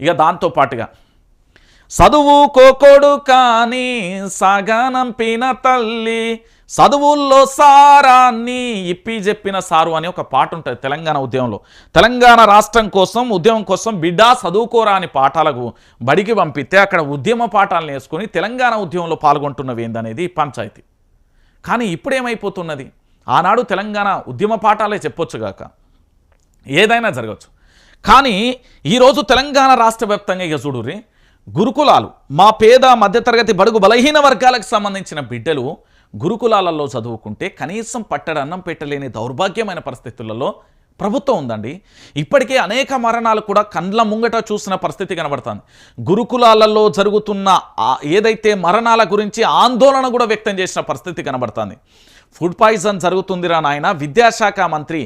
ఇక దాంతో పాటుగా చదువు కోకోడు కానీ సగనంపిన తల్లి చదువుల్లో సారాన్ని ఇప్పి చెప్పిన సారు అని ఒక పాట ఉంటుంది తెలంగాణ ఉద్యమంలో. తెలంగాణ రాష్ట్రం కోసం ఉద్యమం కోసం బిడ్డా చదువుకోరా అని పాఠాలకు బడికి పంపితే అక్కడ ఉద్యమ పాఠాలను వేసుకొని తెలంగాణ ఉద్యమంలో పాల్గొంటున్నవి ఏందనేది పంచాయతీ. కానీ ఇప్పుడు ఏమైపోతున్నది ఆనాడు తెలంగాణ ఉద్యమ పాఠాలే చెప్పొచ్చుగాక ఏదైనా జరగచ్చు. కానీ ఈరోజు తెలంగాణ రాష్ట్ర వ్యాప్తంగా ఇక చూడుర్రి గురుకులాలు మా పేద మధ్యతరగతి బడుగు బలహీన వర్గాలకు సంబంధించిన బిడ్డలు గురుకులాలలో చదువుకుంటే కనీసం పట్టడ అన్నం పెట్టలేని దౌర్భాగ్యమైన పరిస్థితులలో ప్రభుత్వం ఉందండి. ఇప్పటికే అనేక మరణాలు కూడా కండ్ల ముంగట చూసిన పరిస్థితి కనబడుతుంది. గురుకులాలలో జరుగుతున్న ఏదైతే మరణాల గురించి ఆందోళన కూడా వ్యక్తం చేసిన పరిస్థితి కనబడుతుంది. ఫుడ్ పాయిజన్ జరుగుతుందిరా నాయన. విద్యాశాఖ మంత్రి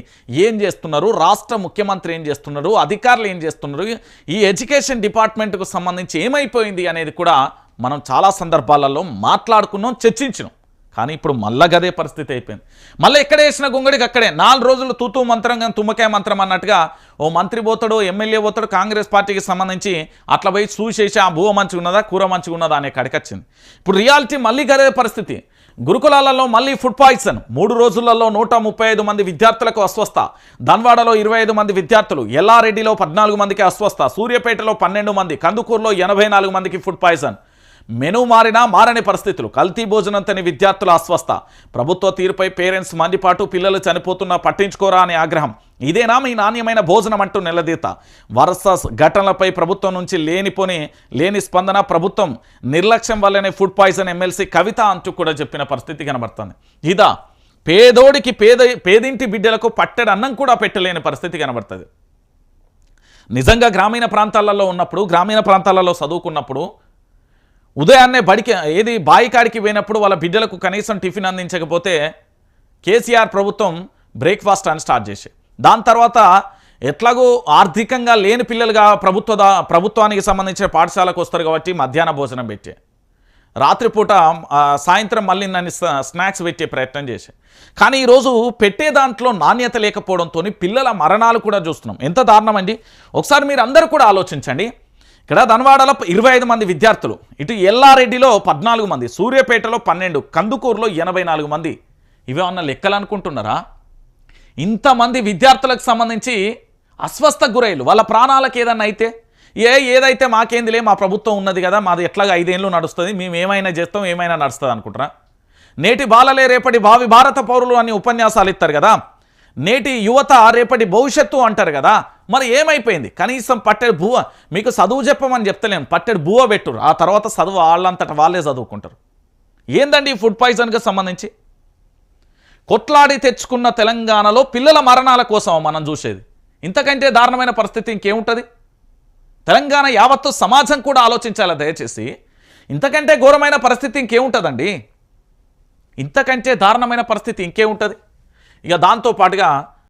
ఏం చేస్తున్నారు? రాష్ట్ర ముఖ్యమంత్రి ఏం చేస్తున్నారు? అధికారులు ఏం చేస్తున్నారు? ఈ ఎడ్యుకేషన్ డిపార్ట్మెంట్కు సంబంధించి ఏమైపోయింది అనేది కూడా మనం చాలా సందర్భాలలో మాట్లాడుకున్నాం చర్చించినాం. కానీ ఇప్పుడు మళ్ళా గదే పరిస్థితి అయిపోయింది. మళ్ళీ ఎక్కడ వేసిన గుంగడికి అక్కడే? నాలుగు రోజులు తూతూ మంత్రం కానీ తుమ్మకాయ మంత్రం అన్నట్టుగా ఓ మంత్రి పోతాడు ఎమ్మెల్యే పోతాడు కాంగ్రెస్ పార్టీకి సంబంధించి అట్లా పోయి చూసేసి ఆ భూమ మంచిగా కూర మంచిగా అనే కడకొచ్చింది. ఇప్పుడు రియాలిటీ మళ్ళీ గదే పరిస్థితి. గురుకులాలలో మళ్ళీ ఫుడ్ పాయిజన్. మూడు రోజులలో నూట ముప్పై ఐదు మంది విద్యార్థులకు అస్వస్థ. ధన్వాడలో ఇరవై ఐదు మంది విద్యార్థులు. ఎల్లారెడ్డిలో పద్నాలుగు మందికి అస్వస్థ. సూర్యపేటలో పన్నెండు మంది. కందుకూరులో ఎనభై నాలుగు మందికి ఫుడ్ పాయిజన్. మెను మారినా మారని పరిస్థితులు. కల్తీ భోజనం తిని విద్యార్థుల అస్వస్థ. ప్రభుత్వ తీరుపై పేరెంట్స్ మండిపాటు పిల్లలు చనిపోతున్నా పట్టించుకోరా అనే ఆగ్రహం. ఇదేనా మీ నాణ్యమైన భోజనం అంటూ నిలదీత. వరుస ఘటనలపై ప్రభుత్వం నుంచి లేనిపోని లేని స్పందన ప్రభుత్వం నిర్లక్ష్యం వల్లనే ఫుడ్ పాయిజన్ ఎమ్మెల్సీ కవిత అంటూ కూడా చెప్పిన పరిస్థితి కనబడుతుంది. ఇదా పేదోడికి పేద పేదింటి బిడ్డలకు పట్టెడు అన్నం కూడా పెట్టలేని పరిస్థితి కనబడుతుంది. నిజంగా గ్రామీణ ప్రాంతాలలో ఉన్నప్పుడు గ్రామీణ ప్రాంతాలలో చదువుకున్నప్పుడు ఉదయాన్నే బడికి ఏది బాయికాడికి పోయినప్పుడు వాళ్ళ బిడ్డలకు కనీసం టిఫిన్ అందించకపోతే కేసీఆర్ ప్రభుత్వం బ్రేక్ఫాస్ట్ అని స్టార్ట్ చేసే దాని తర్వాత ఎట్లాగో ఆర్థికంగా లేని పిల్లలుగా ప్రభుత్వ ప్రభుత్వానికి సంబంధించిన పాఠశాలకు వస్తారు కాబట్టి మధ్యాహ్న భోజనం పెట్టే. రాత్రిపూట సాయంత్రం మళ్ళీ నన్ను స్నాక్స్ పెట్టే ప్రయత్నం చేసే. కానీ ఈరోజు పెట్టే దాంట్లో నాణ్యత లేకపోవడంతో పిల్లల మరణాలు కూడా చూస్తున్నాం. ఎంత దారుణం అండి? ఒకసారి మీరు అందరూ కూడా ఆలోచించండి. ఇక్కడ ధనవాడలో ఇరవై ఐదు మంది విద్యార్థులు. ఇటు ఎల్లారెడ్డిలో పద్నాలుగు మంది సూర్యాపేటలో పన్నెండు కందుకూరులో ఎనభై నాలుగు మంది. ఇవేమన్నా లెక్కలు అనుకుంటున్నారా? ఇంతమంది విద్యార్థులకు సంబంధించి అస్వస్థ గురైలు వాళ్ళ ప్రాణాలకు ఏదన్నా అయితే ఏ ఏదైతే మాకేందిలే మా ప్రభుత్వం ఉన్నది కదా మాది ఎట్లాగా ఐదేళ్ళు నడుస్తుంది మేము ఏమైనా చేస్తాం ఏమైనా నడుస్తుంది అనుకుంటారా నేటి బాలలే రేపటి భావి భారత పౌరులు అని ఉపన్యాసాలు ఇస్తారు కదా. నేటి యువత రేపటి భవిష్యత్తు అంటారు కదా. మరి ఏమైపోయింది? కనీసం పట్టెడు భూవ మీకు చదువు చెప్పమని చెప్తలేను పట్టెడు బువ్వ పెట్టురు. ఆ తర్వాత చదువు వాళ్ళంతట వాళ్ళే చదువుకుంటారు. ఏందండి ఈ ఫుడ్ పాయిజన్కి సంబంధించి? కొట్లాడి తెచ్చుకున్న తెలంగాణలో పిల్లల మరణాల కోసం మనం చూసేది. ఇంతకంటే దారుణమైన పరిస్థితి ఇంకేముంటుంది? తెలంగాణ యావత్తు సమాజం కూడా ఆలోచించాలి దయచేసి? ఇంతకంటే ఘోరమైన పరిస్థితి ఇంకేముంటుందండి? ఇంతకంటే దారుణమైన పరిస్థితి ఇంకేముంటుంది? ఇక దాంతో పాటుగా